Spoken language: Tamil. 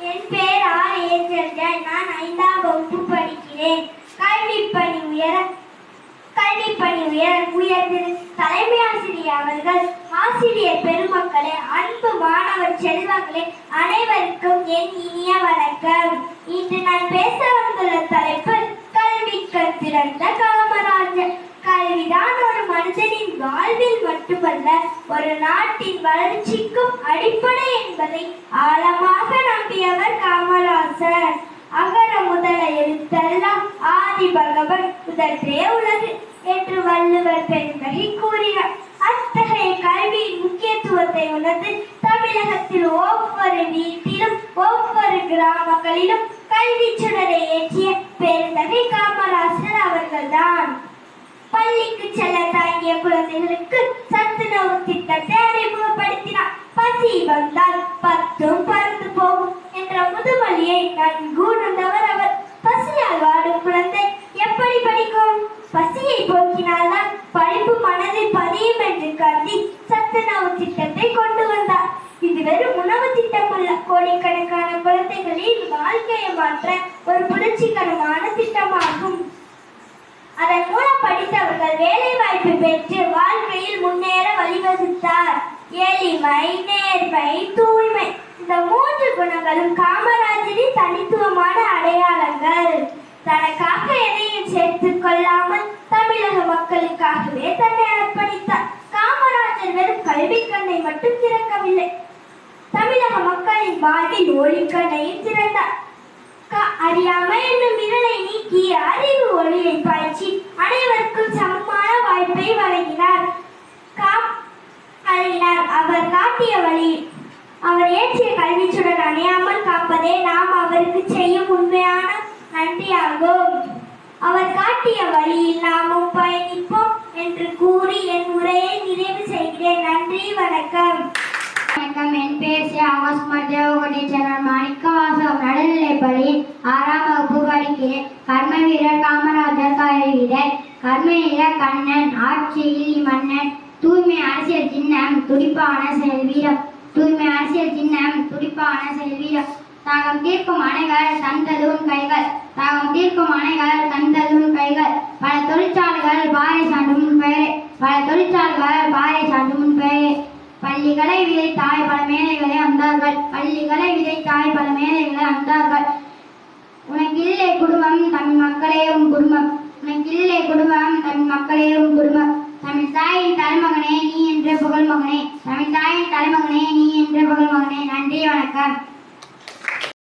என் பேர் ஆர் ஏஞ்சல்கள் நான் ஐந்தாம் வகுப்பு படிக்கிறேன். கல்விப்பணி உயர கல்விப்பணி உயர உயர்ந்தது. தலைமை ஆசிரியர் அவர்கள் ஆசிரியர் பெருமக்களே அன்பு மாணவர் செல்வங்களே அனைவருக்கும் என் இனிய வணக்கம். இன்று நான் பேச வந்துள்ள தலைப்பு கல்வி கத்திறந்த காமராஜர் மனிதனின் வாழ்வில் மட்டுமல்ல ஒரு நாட்டின் வளர்ச்சிக்கும் அடிப்படை என்பதை ஆழமாக நம்பியவர் காமராசர். அகர முதல எழுத்தெல்லாம் ஆதி பகவன் முதற்றே உலகு என்று வள்ளுவர் பெண்மகி கூறினார். அத்தகைய கல்வியின் முக்கியத்துவத்தை உணர்ந்து தமிழகத்தில் ஒவ்வொரு வீட்டிலும் ஒவ்வொரு கிராமங்களிலும் கல்வி சுடரை ஏற்றிய பெருந்தகை காமராசர் அவர்கள்தான். பள்ளிக்கு செல்ல தயங்கிய குழந்தைகளுக்கு சத்துணவு திட்டத்தை அறிமுகப்படுத்தினார் பசி வந்தால் பத்தும் பறந்து போகும் என்ற முதுமொழியை நன்கு உணர்ந்தவர் அவர் பசியால் வாடும் குழந்தை எப்படி படிக்கும்? பசியை போக்கினால்தான் படிப்பு மனதில் பதியும் என்று கருதி சத்துணவு திட்டத்தை கொண்டு வந்தார். இது வெறும் உணவு திட்டம் அல்ல கோடிக்கணக்கான குழந்தைகளின் வாழ்க்கையை மாற்ற ஒரு புரட்சிகரமான திட்டமாகும். அதன் மூலம் படித்தவர்கள் வேலை வாய்ப்பு பெற்று வாழ்க்கையில் முன்னேற வழிவகுத்தார். எளிமை நேர்மை தூய்மை இந்த மூன்று குணங்களும் காமராஜரின் தனித்துவமான அடையாளங்கள். தனக்காக எதையும் சேர்த்துக் கொள்ளாமல் தமிழக மக்களுக்காகவே தன்னை அர்ப்பணித்தார். காமராஜர் வெறும் கல்வி கண்ணை மட்டும் திறக்கவில்லை. தமிழக மக்களின் வாழ்வில் ஒளிக்கண்ணையும் திறந்தார். அறியாமை என்னும் இருளை நீக்கி அறிவு ஒளியை பாய்ச்சி அனைவருக்கும் சமமான வாய்ப்பை வழங்கினார். காம் வழங்கினார் அவர் காட்டிய வழி அவர் ஏற்றிய கல்விச்சுடன் அணையாமல் காப்பதே நாம் அவருக்கு செய்யும் உண்மையான நன்றியாகும். அவர் காட்டிய வழியில் நாமும் பயணிப்போம் என்று கூறி என் உரையை நிறைவு செய்கிறேன். நன்றி வணக்கம். வணக்கம் என் பேர் சி தேவகுடி தேவகோடீஸ்வரர் மாணிக்கவாசம் நடுநிலைப்பள்ளியில் ஆறாம் வகுப்பு படிக்கிறேன். கர்ம வீரர் காமராஜர் கருவீரர் கர்ம வீரர் கண்ணன் ஆட்சியில் மன்னன் தூய்மை அரசியல் சின்னம் துடிப்பான செல்வீரம் தூய்மை அரசியல் சின்னம் துடிப்பான செல்வீரம். தாகம் தீர்க்கும் அணைகள் தந்ததும் கைகள் தாகம் தீர்க்கும் அணைகள் தந்ததும் கைகள். பல தொழிற்சாலைகள் பாறை சாண்டும் பெயரே பல தொழிற்சாலைகள் பாறை சாண்டும் பெயரே. பள்ளிகளை விதைத்தாய் பல மேலைகளை அந்தார்கள். பள்ளிகளை விதைத்தாய் பல மேலைகளை அந்தார்கள். உனக்கில்லை குடும்பம் தமிழ் மக்களே உன் குடும்பம். உனக்கில்லை குடும்பம் தமிழ் மக்களே உன் குடும்பம். தமிழ் தாயின் தலைமகனே நீ என்ற புகழ் மகனே தமிழ் தாயின் தலைமகனே நீ என்ற புகழ் மகனே நன்றி வணக்கம்.